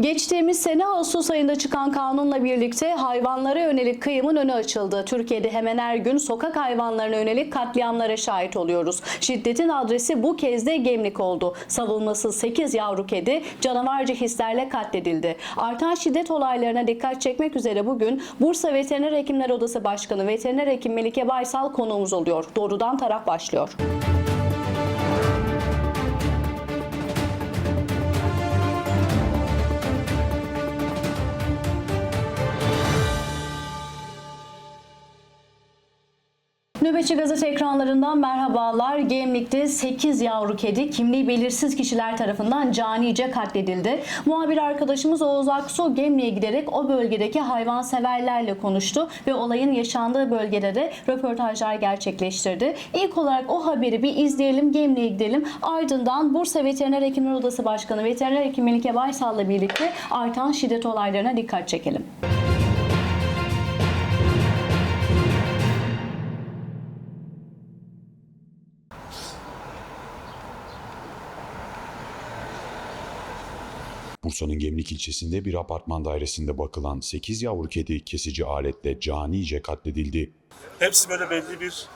Geçtiğimiz sene Ağustos ayında çıkan kanunla birlikte hayvanlara yönelik kıyımın önü açıldı. Türkiye'de hemen her gün sokak hayvanlarına yönelik katliamlara şahit oluyoruz. Şiddetin adresi bu kez de Gemlik oldu. Savunmasız 8 yavru kedi canavarca hislerle katledildi. Artan şiddet olaylarına dikkat çekmek üzere bugün Bursa Veteriner Hekimler Odası Başkanı Veteriner Hekim Melike Baysal konuğumuz oluyor. Doğrudan taraf başlıyor. Nöbetçi Gazete ekranlarından merhabalar. Gemlik'te 8 yavru kedi kimliği belirsiz kişiler tarafından canice katledildi. Muhabir arkadaşımız Oğuz Aksu Gemlik'e giderek o bölgedeki hayvanseverlerle konuştu ve olayın yaşandığı bölgede de röportajlar gerçekleştirdi. İlk olarak o haberi bir izleyelim, Gemlik'e gidelim. Ardından Bursa Veteriner Hekimler Odası Başkanı Veteriner Hekim Melike Baysal'la birlikte artan şiddet olaylarına dikkat çekelim. Bursa'nın Gemlik ilçesinde bir apartman dairesinde bakılan 8 yavru kedi kesici aletle canice katledildi. Hepsi böyle belli bir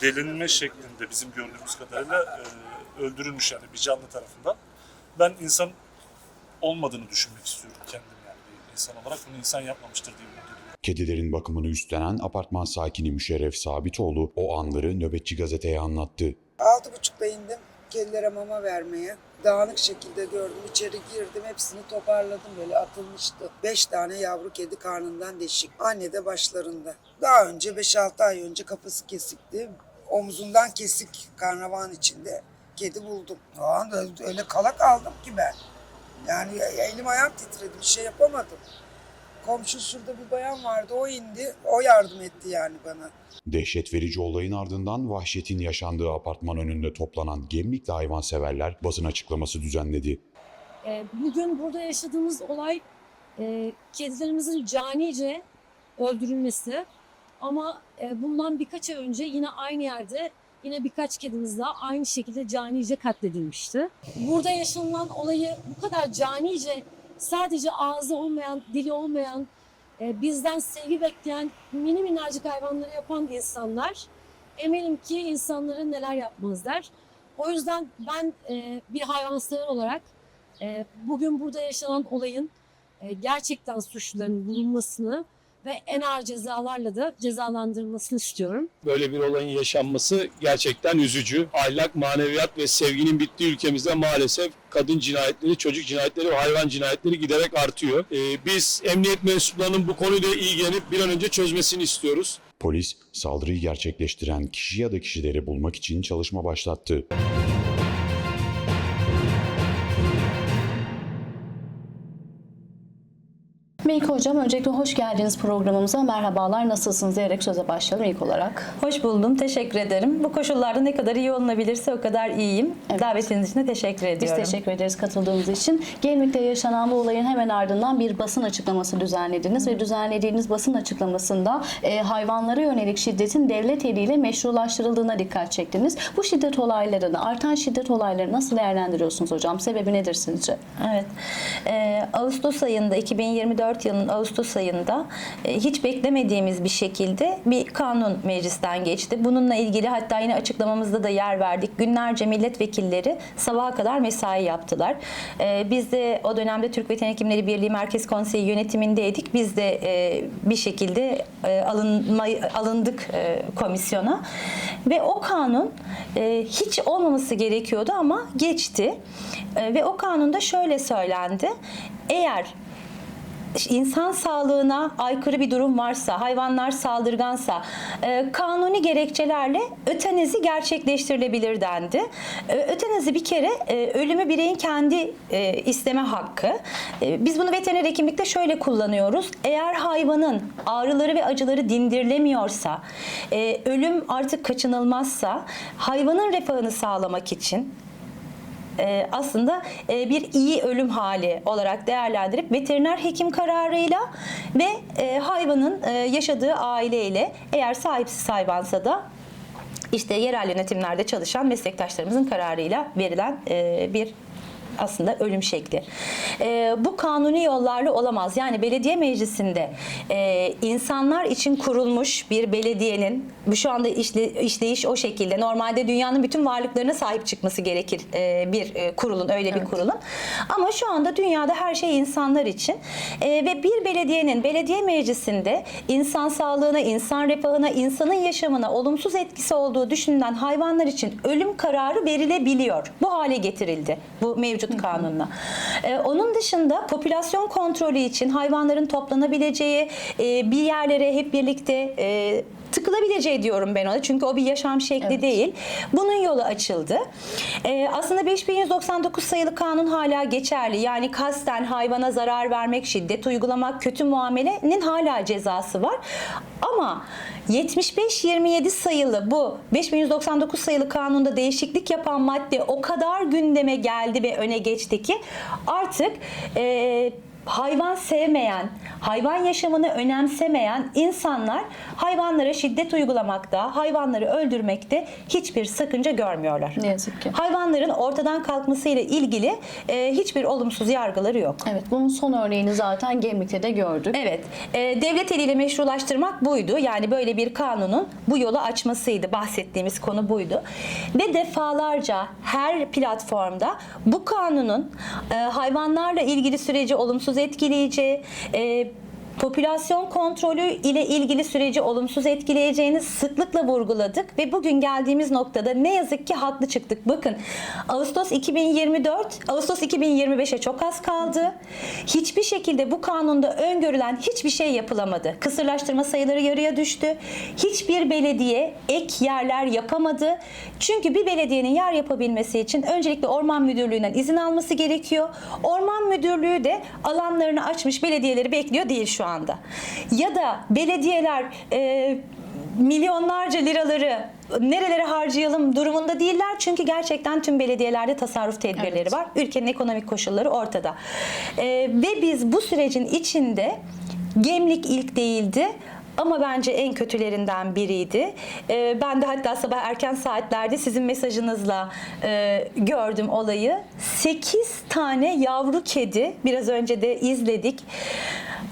delinme şeklinde bizim gördüğümüz kadarıyla e, öldürülmüş yani bir canlı tarafından. Ben insan olmadığını düşünmek istiyorum kendim yani bir insan olarak bunu insan yapmamıştır diye. Kedilerin bakımını üstlenen apartman sakini Müşerref Sabitoğlu o anları nöbetçi gazeteye anlattı. Altı buçukta indim kedilere mama vermeye. Dağınık şekilde gördüm. içeri girdim. Hepsini toparladım böyle atılmıştı. Beş tane yavru kedi karnından deşik. Anne de başlarında. Daha önce 5-6 ay önce kafası kesikti. Omzundan kesik karnavan içinde kedi buldum. O anda öyle kala kaldım ki ben. Yani elim ayağım titredi. Bir şey yapamadım. Komşu şurada bir bayan vardı. O indi. O yardım etti yani bana. Dehşet verici olayın ardından vahşetin yaşandığı apartman önünde toplanan Gemlik'te hayvanseverler basın açıklaması düzenledi. E, Bugün burada yaşadığımız olay e, kedilerimizin canice öldürülmesi. Ama e, bundan birkaç ay önce yine aynı yerde yine birkaç kedimiz daha aynı şekilde canice katledilmişti. Burada yaşanılan olayı bu kadar canice sadece ağzı olmayan, dili olmayan, e, bizden sevgi bekleyen mini minnacık hayvanları yapan insanlar eminim ki insanlara neler yapmazlar. O yüzden ben e, bir hayvansever olarak e, bugün burada yaşanan olayın gerçekten suçluların bulunmasını ve en ağır cezalarla da cezalandırılmasını istiyorum. böyle bir olayın yaşanması gerçekten üzücü. Ahlak, maneviyat ve sevginin bittiği ülkemizde maalesef kadın cinayetleri, çocuk cinayetleri ve hayvan cinayetleri giderek artıyor. Ee, biz emniyet mensuplarının bu konuyla ilgilenip bir an önce çözmesini istiyoruz. Polis saldırıyı gerçekleştiren kişi ya da kişileri bulmak için çalışma başlattı. Melike Hocam öncelikle hoş geldiniz programımıza. Merhabalar, nasılsınız diyerek söze başlayalım ilk olarak. Hoş buldum. Teşekkür ederim. Bu koşullarda ne kadar iyi olunabilirse o kadar iyiyim. Davetiniz için de teşekkür Biz ediyorum. teşekkür ederiz katıldığınız için. Gemlik'te yaşanan bu olayın hemen ardından bir basın açıklaması düzenlediniz ve düzenlediğiniz basın açıklamasında e, hayvanlara yönelik şiddetin devlet eliyle meşrulaştırıldığına dikkat çektiniz. Bu şiddet olaylarını, artan şiddet olaylarını nasıl değerlendiriyorsunuz hocam? Sebebi nedir sizce? Evet. Ee, Ağustos ayında 2024 yılının Ağustos ayında e, hiç beklemediğimiz bir şekilde bir kanun meclisten geçti. Bununla ilgili hatta yine açıklamamızda da yer verdik. Günlerce milletvekilleri sabaha kadar mesai yaptılar. Ee, biz de o dönemde Türk Veteriner Hekimleri Birliği Merkez Konseyi yönetimindeydik. Biz de e, bir şekilde e, alınma, alındık e, komisyona ve o kanun e, hiç olmaması gerekiyordu ama geçti. E, ve o kanunda şöyle söylendi. Eğer insan sağlığına aykırı bir durum varsa, hayvanlar saldırgansa e, kanuni gerekçelerle ötenezi gerçekleştirilebilir dendi. E, ötenezi bir kere e, ölümü bireyin kendi e, isteme hakkı. E, biz bunu veteriner hekimlikte şöyle kullanıyoruz. Eğer hayvanın ağrıları ve acıları dindirilemiyorsa, e, ölüm artık kaçınılmazsa hayvanın refahını sağlamak için e, aslında e, bir iyi ölüm hali olarak değerlendirip veteriner hekim kararıyla ve e, hayvanın e, yaşadığı aileyle eğer sahipsiz hayvansa da işte yerel yönetimlerde çalışan meslektaşlarımızın kararıyla verilen e, bir aslında ölüm şekli. E, bu kanuni yollarla olamaz. Yani belediye meclisinde e, insanlar için kurulmuş bir belediyenin bu şu anda işle, işleyiş o şekilde. Normalde dünyanın bütün varlıklarına sahip çıkması gerekir e, bir e, kurulun, öyle bir kurulun. Ama şu anda dünyada her şey insanlar için E, ve bir belediyenin belediye meclisinde insan sağlığına, insan refahına, insanın yaşamına olumsuz etkisi olduğu düşünülen hayvanlar için ölüm kararı verilebiliyor. Bu hale getirildi bu mevcut kanunla. E, onun dışında popülasyon kontrolü için hayvanların toplanabileceği e, bir yerlere hep birlikte e, tıkılabileceği diyorum ben ona. Çünkü o bir yaşam şekli değil. Bunun yolu açıldı. Ee, aslında 5199 sayılı kanun hala geçerli. Yani kasten hayvana zarar vermek, şiddet uygulamak, kötü muamelenin hala cezası var. Ama 75-27 sayılı bu 5199 sayılı kanunda değişiklik yapan madde o kadar gündeme geldi ve öne geçti ki artık e, hayvan sevmeyen, hayvan yaşamını önemsemeyen insanlar hayvanlara şiddet uygulamakta, hayvanları öldürmekte hiçbir sakınca görmüyorlar. Ne yazık ki. Hayvanların ortadan kalkmasıyla ilgili e, hiçbir olumsuz yargıları yok. Evet bunun son örneğini zaten Gemlik'te de gördük. Evet, e, devlet eliyle meşrulaştırmak buydu. Yani böyle bir kanunun bu yolu açmasıydı. Bahsettiğimiz konu buydu. Ve defalarca her platformda bu kanunun e, hayvanlarla ilgili süreci olumsuz etkileyeceği, e, popülasyon kontrolü ile ilgili süreci olumsuz etkileyeceğini sıklıkla vurguladık ve bugün geldiğimiz noktada ne yazık ki haklı çıktık. Bakın Ağustos 2024, Ağustos 2025'e çok az kaldı. Hiçbir şekilde bu kanunda öngörülen hiçbir şey yapılamadı. Kısırlaştırma sayıları yarıya düştü. Hiçbir belediye ek yerler yapamadı. Çünkü bir belediyenin yer yapabilmesi için öncelikle Orman Müdürlüğü'nden izin alması gerekiyor. Orman Müdürlüğü de alanlarını açmış belediyeleri bekliyor değil şu anda. Ya da belediyeler e, milyonlarca liraları nerelere harcayalım durumunda değiller. Çünkü gerçekten tüm belediyelerde tasarruf tedbirleri Evet. var. Ülkenin ekonomik koşulları ortada. E, ve biz bu sürecin içinde Gemlik ilk değildi. Ama bence en kötülerinden biriydi. E, ben de hatta sabah erken saatlerde sizin mesajınızla e, gördüm olayı. 8 tane yavru kedi biraz önce de izledik.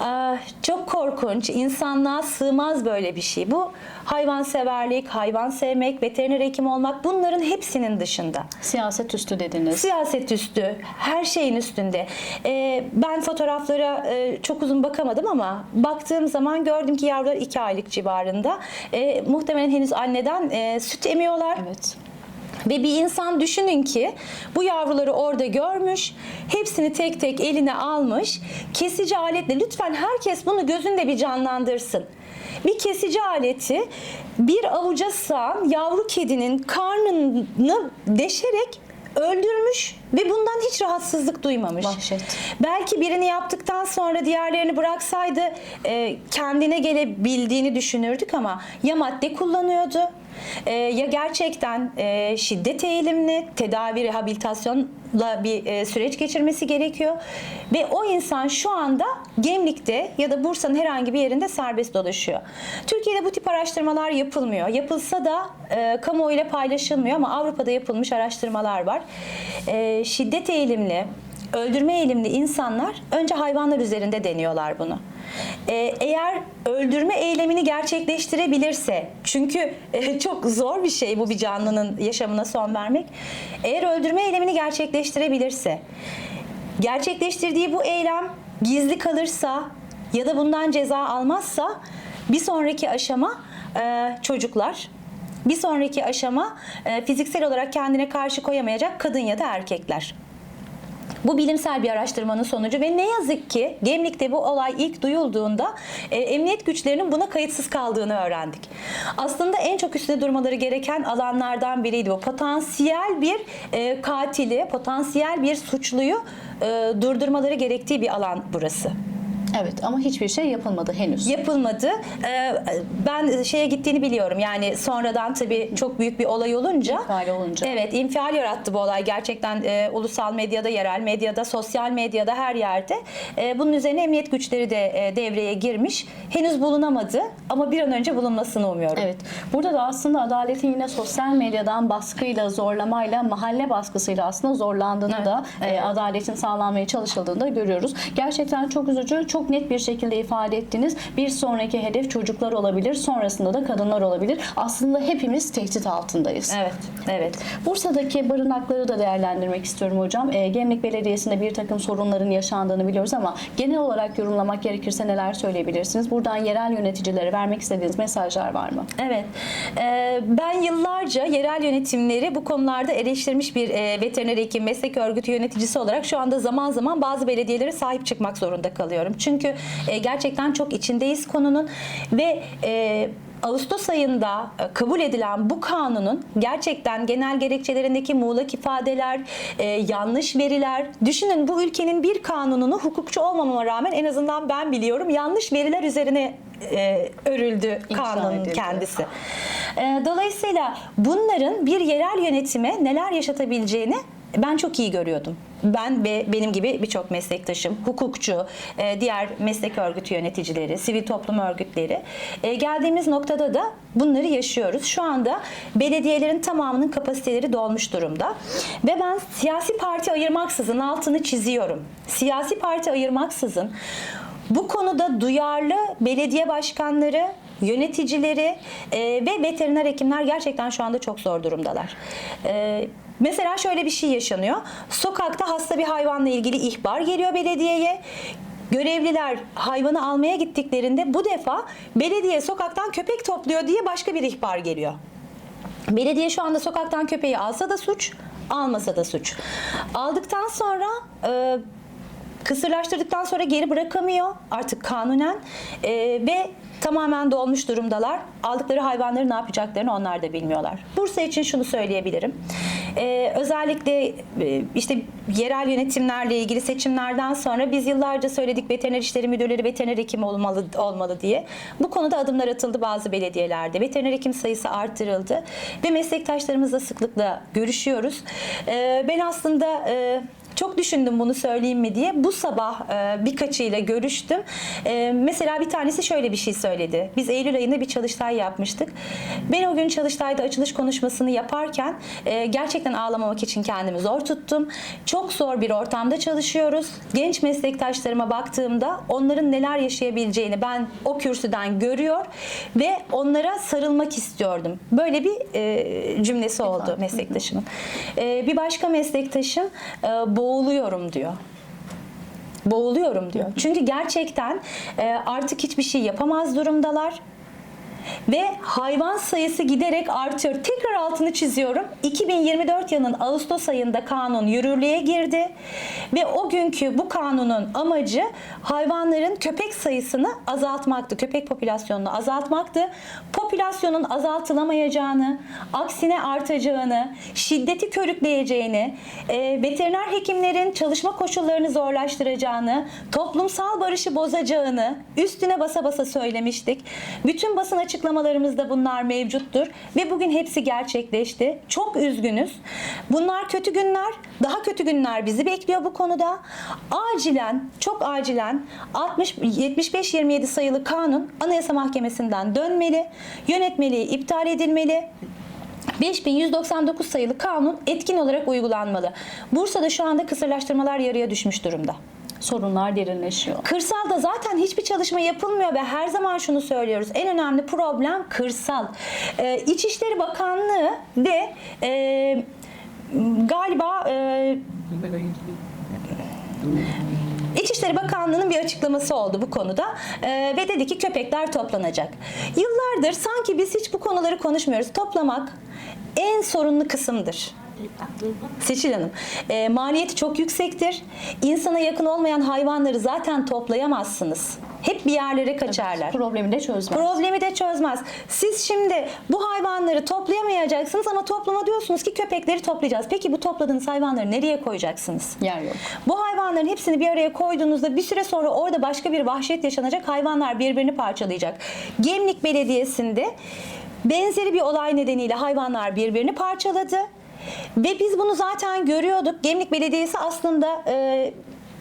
Ah, çok korkunç, insanlığa sığmaz böyle bir şey. Bu hayvanseverlik, hayvan sevmek, veteriner hekim olmak bunların hepsinin dışında. Siyaset üstü dediniz. Siyaset üstü, her şeyin üstünde. Ee, ben fotoğraflara e, çok uzun bakamadım ama baktığım zaman gördüm ki yavrular 2 aylık civarında. Ee, muhtemelen henüz anneden e, süt emiyorlar. Evet. Ve bir insan düşünün ki bu yavruları orada görmüş, hepsini tek tek eline almış, kesici aletle lütfen herkes bunu gözünde bir canlandırsın. Bir kesici aleti bir avuca sığan yavru kedinin karnını deşerek öldürmüş ve bundan hiç rahatsızlık duymamış. Vahşet. Belki birini yaptıktan sonra diğerlerini bıraksaydı e, kendine gelebildiğini düşünürdük ama ya madde kullanıyordu e, ya gerçekten e, şiddet eğilimli tedavi rehabilitasyonla bir e, süreç geçirmesi gerekiyor ve o insan şu anda Gemlik'te ya da Bursa'nın herhangi bir yerinde serbest dolaşıyor. Türkiye'de bu tip araştırmalar yapılmıyor. Yapılsa da e, kamuoyuyla paylaşılmıyor ama Avrupa'da yapılmış araştırmalar var. E, şiddet eğilimli öldürme eğilimli insanlar önce hayvanlar üzerinde deniyorlar bunu. Ee, eğer öldürme eylemini gerçekleştirebilirse, çünkü e, çok zor bir şey bu bir canlının yaşamına son vermek. Eğer öldürme eylemini gerçekleştirebilirse, gerçekleştirdiği bu eylem gizli kalırsa ya da bundan ceza almazsa bir sonraki aşama e, çocuklar. Bir sonraki aşama e, fiziksel olarak kendine karşı koyamayacak kadın ya da erkekler. Bu bilimsel bir araştırmanın sonucu ve ne yazık ki Gemlik'te bu olay ilk duyulduğunda e, emniyet güçlerinin buna kayıtsız kaldığını öğrendik. Aslında en çok üstünde durmaları gereken alanlardan biriydi bu. Potansiyel bir e, katili, potansiyel bir suçluyu e, durdurmaları gerektiği bir alan burası. Evet ama hiçbir şey yapılmadı henüz. yapılmadı. Ee, Ben şeye gittiğini biliyorum. Yani sonradan tabii çok büyük bir olay olunca. İnfial olunca. Evet, infial yarattı bu olay. Gerçekten e, ulusal medyada, yerel medyada, sosyal medyada her yerde. E, bunun üzerine emniyet güçleri de e, devreye girmiş. Henüz bulunamadı ama bir an önce bulunmasını umuyorum. Evet. Burada da aslında adaletin yine sosyal medyadan baskıyla, zorlamayla, mahalle baskısıyla aslında zorlandığını Evet, da e, evet. adaletin sağlanmaya çalışıldığını da görüyoruz. Gerçekten çok üzücü, çok net bir şekilde ifade ettiniz. Bir sonraki hedef çocuklar olabilir, sonrasında da kadınlar olabilir. Aslında hepimiz tehdit altındayız. Evet, evet. Bursa'daki barınakları da değerlendirmek istiyorum hocam. E, Gemlik Belediyesi'nde bir takım sorunların yaşandığını biliyoruz ama genel olarak yorumlamak gerekirse neler söyleyebilirsiniz? Buradan yerel yöneticilere vermek istediğiniz mesajlar var mı? Evet. Ee, ben yıllarca yerel yönetimleri bu konularda eleştirmiş bir e, veteriner hekim meslek örgütü yöneticisi olarak şu anda zaman zaman bazı belediyelere sahip çıkmak zorunda kalıyorum. Çünkü e, gerçekten çok içindeyiz konunun ve e, Ağustos ayında e, kabul edilen bu kanunun gerçekten genel gerekçelerindeki muğlak ifadeler, e, yanlış veriler. Düşünün bu ülkenin bir kanununu hukukçu olmamama rağmen en azından ben biliyorum yanlış veriler üzerine e, örüldü kanunun kendisi. E, Dolayısıyla bunların bir yerel yönetime neler yaşatabileceğini ben çok iyi görüyordum. Ben ve benim gibi birçok meslektaşım, hukukçu, e, diğer meslek örgütü yöneticileri, sivil toplum örgütleri e, geldiğimiz noktada da bunları yaşıyoruz. Şu anda belediyelerin tamamının kapasiteleri dolmuş durumda. Ve ben siyasi parti ayırmaksızın altını çiziyorum. Siyasi parti ayırmaksızın bu konuda duyarlı belediye başkanları, yöneticileri e, ve veteriner hekimler gerçekten şu anda çok zor durumdalar. E, mesela şöyle bir şey yaşanıyor. Sokakta hasta bir hayvanla ilgili ihbar geliyor belediyeye. Görevliler hayvanı almaya gittiklerinde bu defa belediye sokaktan köpek topluyor diye başka bir ihbar geliyor. Belediye şu anda sokaktan köpeği alsa da suç, almasa da suç. Aldıktan sonra e, kısırlaştırdıktan sonra geri bırakamıyor artık kanunen E, ve tamamen dolmuş durumdalar. Aldıkları hayvanları ne yapacaklarını onlar da bilmiyorlar. Bursa için şunu söyleyebilirim. E, özellikle e, işte yerel yönetimlerle ilgili seçimlerden sonra biz yıllarca söyledik veteriner işleri müdürleri veteriner hekim olmalı olmalı diye. Bu konuda adımlar atıldı bazı belediyelerde. Veteriner hekim sayısı artırıldı ve meslektaşlarımızla sıklıkla görüşüyoruz. E, ben aslında e, çok düşündüm bunu söyleyeyim mi diye. Bu sabah e, birkaçıyla görüştüm. E, mesela bir tanesi şöyle bir şey söyledi. Biz Eylül ayında bir çalıştay yapmıştık. Ben o gün çalıştayda açılış konuşmasını yaparken e, gerçekten ağlamamak için kendimi zor tuttum. Çok zor bir ortamda çalışıyoruz. Genç meslektaşlarıma baktığımda onların neler yaşayabileceğini ben o kürsüden görüyor ve onlara sarılmak istiyordum. Böyle bir e, cümlesi oldu meslektaşımın. E, bir başka meslektaşım e, boğuluyorum diyor. Boğuluyorum diyor. Çünkü gerçekten e, artık hiçbir şey yapamaz durumdalar. Ve hayvan sayısı giderek artıyor. Tekrar altını çiziyorum. 2024 yılının Ağustos ayında kanun yürürlüğe girdi. Ve o günkü bu kanunun amacı hayvanların köpek sayısını azaltmaktı. Köpek popülasyonunu azaltmaktı. Popülasyonun azaltılamayacağını, aksine artacağını, şiddeti körükleyeceğini, e, veteriner hekimlerin çalışma koşullarını zorlaştıracağını, toplumsal barışı bozacağını üstüne basa basa söylemiştik. Bütün basın açıklamalarımızda bunlar mevcuttur ve bugün hepsi gerçekleşti. Çok üzgünüz. Bunlar kötü günler. Daha kötü günler bizi bekliyor bu konuda. Acilen, çok acilen 60 75 27 sayılı kanun Anayasa Mahkemesi'nden dönmeli. Yönetmeliği iptal edilmeli. 5199 sayılı kanun etkin olarak uygulanmalı. Bursa'da şu anda kısırlaştırmalar yarıya düşmüş durumda. Sorunlar derinleşiyor. Kırsalda zaten hiçbir çalışma yapılmıyor ve her zaman şunu söylüyoruz. En önemli problem kırsal. Ee, İçişleri Bakanlığı ve e, galiba e, İçişleri Bakanlığı'nın bir açıklaması oldu bu konuda Ee, ve dedi ki köpekler toplanacak. Yıllardır sanki biz hiç bu konuları konuşmuyoruz. Toplamak en sorunlu kısımdır. Seçil Hanım, e, maliyeti çok yüksektir. İnsana yakın olmayan hayvanları zaten toplayamazsınız. Hep bir yerlere kaçarlar. Problemi de çözmez. Problemi de çözmez. Siz şimdi bu hayvanları toplayamayacaksınız ama topluma diyorsunuz ki köpekleri toplayacağız. Peki bu topladığınız hayvanları nereye koyacaksınız? Yer yok. Bu hayvanların hepsini bir araya koyduğunuzda bir süre sonra orada başka bir vahşet yaşanacak. Hayvanlar birbirini parçalayacak. Gemlik Belediyesi'nde benzeri bir olay nedeniyle hayvanlar birbirini parçaladı. Ve biz bunu zaten görüyorduk. Gemlik Belediyesi aslında e,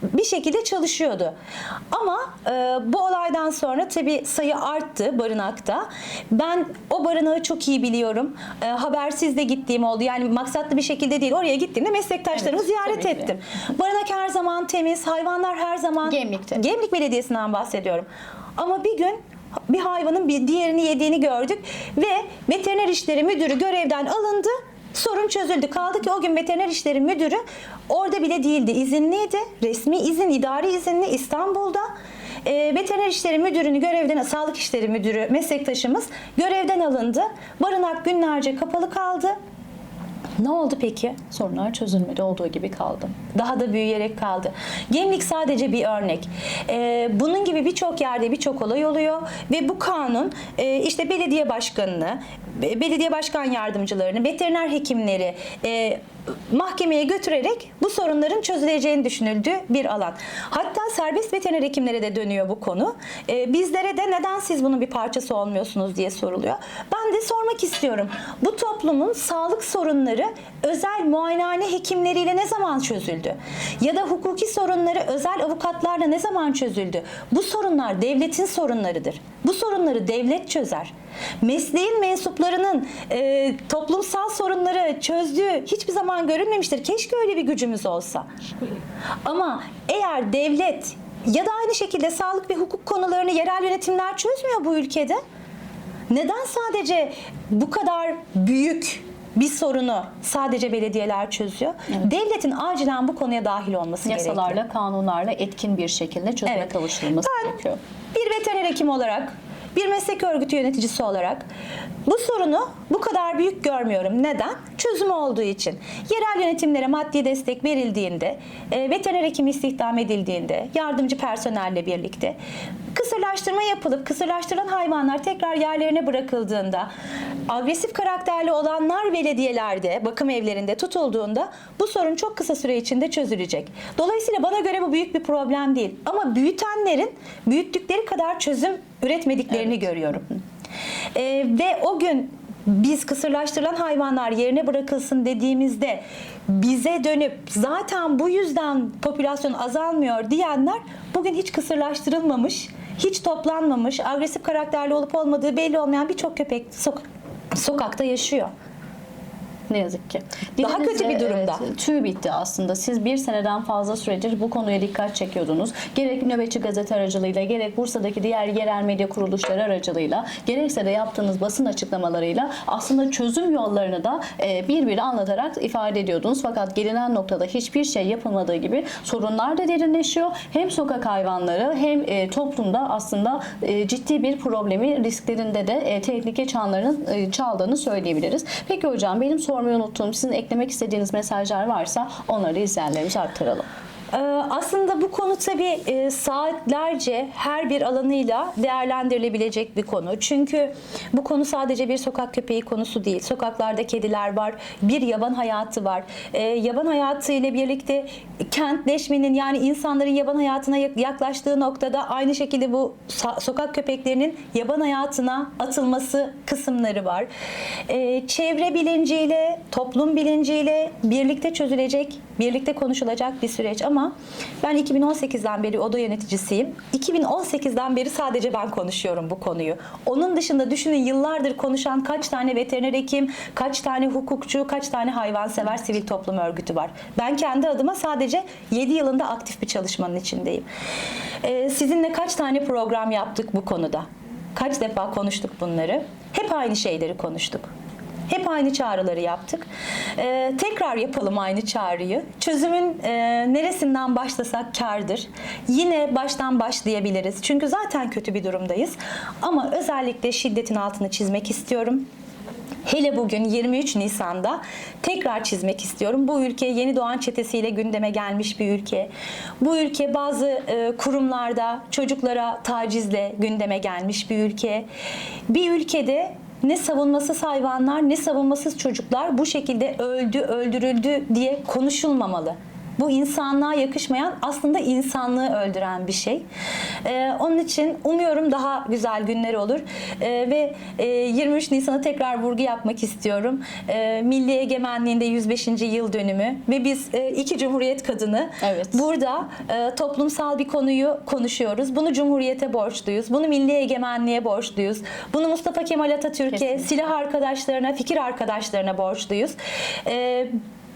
bir şekilde çalışıyordu. Ama e, bu olaydan sonra tabii sayı arttı barınakta. Ben o barınağı çok iyi biliyorum. E, habersiz de gittiğim oldu. Yani maksatlı bir şekilde değil. Oraya gittiğimde meslektaşlarımı Evet, ziyaret tabii ki. ettim. Barınak her zaman temiz, hayvanlar her zaman... Gemlik'te. Gemlik Belediyesi'nden bahsediyorum. Ama bir gün bir hayvanın bir diğerini yediğini gördük ve veteriner işleri müdürü görevden alındı. Sorun çözüldü. Kaldı ki o gün veteriner işleri müdürü orada bile değildi. İzinliydi. Resmi izin, idari izinli İstanbul'da. E, veteriner işleri müdürünü görevden, sağlık işleri müdürü meslektaşımız görevden alındı. Barınak günlerce kapalı kaldı. Ne oldu peki? Sorunlar çözülmedi olduğu gibi kaldı. daha da büyüyerek kaldı. Gemlik sadece bir örnek. Ee, bunun gibi birçok yerde birçok olay oluyor ve bu kanun e, işte belediye başkanını, be- belediye başkan yardımcılarını, veteriner hekimleri e, mahkemeye götürerek bu sorunların çözüleceğini düşünüldüğü bir alan. Hatta serbest veteriner hekimlere de dönüyor bu konu. E, bizlere de neden siz bunun bir parçası olmuyorsunuz diye soruluyor. Ben de sormak istiyorum. Bu toplumun sağlık sorunları özel muayenehane hekimleriyle ne zaman çözüldü? Ya da hukuki sorunları özel avukatlarla ne zaman çözüldü? Bu sorunlar devletin sorunlarıdır. Bu sorunları devlet çözer. Mesleğin mensuplarının e, toplumsal sorunları çözdüğü hiçbir zaman görülmemiştir. Keşke öyle bir gücümüz olsa. Ama eğer devlet ya da aynı şekilde sağlık ve hukuk konularını yerel yönetimler çözmüyor bu ülkede. Neden sadece bu kadar büyük bir sorunu sadece belediyeler çözüyor? Devletin acilen bu konuya dahil olması gerekiyor. Yasalarla, kanunlarla etkin bir şekilde çözüme Evet. kavuşturulması Ben gerekiyor. bir veteriner hekim olarak, bir meslek örgütü yöneticisi olarak bu sorunu bu kadar büyük görmüyorum. Neden? Çözüm olduğu için. Yerel yönetimlere maddi destek verildiğinde, e, veteriner hekim istihdam edildiğinde, yardımcı personelle birlikte kısırlaştırma yapılıp kısırlaştırılan hayvanlar tekrar yerlerine bırakıldığında, agresif karakterli olanlar belediyelerde, bakım evlerinde tutulduğunda bu sorun çok kısa süre içinde çözülecek. Dolayısıyla bana göre bu büyük bir problem değil. Ama büyütenlerin büyüttükleri kadar çözüm üretmediklerini görüyorum. Ee, ve o gün biz kısırlaştırılan hayvanlar yerine bırakılsın dediğimizde bize dönüp zaten bu yüzden popülasyon azalmıyor diyenler bugün hiç kısırlaştırılmamış, hiç toplanmamış, agresif karakterli olup olmadığı belli olmayan birçok köpek sok- sokakta yaşıyor. Ne yazık ki. Daha kötü bir durumda. evet, tüy bitti aslında. Siz bir seneden fazla süredir bu konuya dikkat çekiyordunuz. Gerek nöbetçi gazete aracılığıyla, gerek Bursa'daki diğer yerel medya kuruluşları aracılığıyla, gerekse de yaptığınız basın açıklamalarıyla aslında çözüm yollarını da e, bir bir anlatarak ifade ediyordunuz. Fakat gelinen noktada hiçbir şey yapılmadığı gibi sorunlar da derinleşiyor. Hem sokak hayvanları hem e, toplumda aslında e, ciddi bir problemi risklerinde de e, tehlike çanlarının e, çaldığını söyleyebiliriz. Peki hocam benim sormayı unuttuğum sizin eklemek istediğiniz mesajlar varsa onları izleyenlerimize aktaralım. Ee, Aslında bu konu tabii e, saatlerce her bir alanıyla değerlendirilebilecek bir konu. Çünkü bu konu sadece bir sokak köpeği konusu değil. Sokaklarda kediler var, bir yaban hayatı var. Ee, Yaban hayatı ile birlikte kentleşmenin yani insanların yaban hayatına yak- yaklaştığı noktada aynı şekilde bu sokak köpeklerinin yaban hayatına atılması kısımları var. Ee, Çevre bilinciyle, toplum bilinciyle birlikte çözülecek, birlikte konuşulacak bir süreç ama ben 2018'den beri oda yöneticisiyim. 2018'den beri sadece ben konuşuyorum bu konuyu. Onun dışında düşünün yıllardır konuşan kaç tane veteriner hekim, kaç tane hukukçu, kaç tane hayvansever sivil toplum örgütü var. Ben kendi adıma sadece 7 yılında aktif bir çalışmanın içindeyim. Ee, sizinle kaç tane program yaptık bu konuda? Kaç defa konuştuk bunları? Hep aynı şeyleri konuştuk. Hep aynı çağrıları yaptık. Ee, tekrar yapalım aynı çağrıyı. Çözümün e, neresinden başlasak kardır. Yine baştan başlayabiliriz. Çünkü zaten kötü bir durumdayız. Ama özellikle şiddetin altını çizmek istiyorum. hele bugün 23 Nisan'da tekrar çizmek istiyorum. Bu ülke yeni doğan çetesiyle gündeme gelmiş bir ülke. Bu ülke bazı e, kurumlarda çocuklara tacizle gündeme gelmiş bir ülke. Bir ülkede ne savunmasız hayvanlar ne savunmasız çocuklar bu şekilde öldü, öldürüldü diye konuşulmamalı. Bu insanlığa yakışmayan aslında insanlığı öldüren bir şey. Ee, onun için umuyorum daha güzel günler olur. Ee, ve e, 23 Nisan'a tekrar vurgu yapmak istiyorum. Ee, Milli Egemenliğinde 105. yıl dönümü ve biz e, iki Cumhuriyet kadını Evet. burada e, toplumsal bir konuyu konuşuyoruz. Bunu Cumhuriyete borçluyuz. Bunu milli egemenliğe borçluyuz. Bunu Mustafa Kemal Atatürk'e, silah arkadaşlarına, fikir arkadaşlarına borçluyuz. Ee,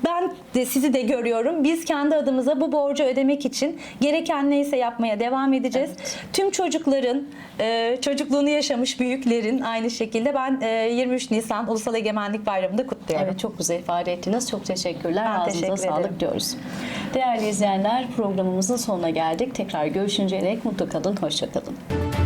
ben de sizi de görüyorum. Biz kendi adımıza bu borcu ödemek için gereken neyse yapmaya devam edeceğiz. Tüm çocukların, e, çocukluğunu yaşamış büyüklerin aynı şekilde ben e, 23 Nisan Ulusal Egemenlik Bayramı'nda kutluyorum. Evet çok güzel ifade ettiniz. Çok teşekkürler. Ben Ağzınıza teşekkür sağlık ederim. diyoruz. Değerli izleyenler programımızın sonuna geldik. Tekrar görüşünceye dek mutlu kalın, hoşça kalın.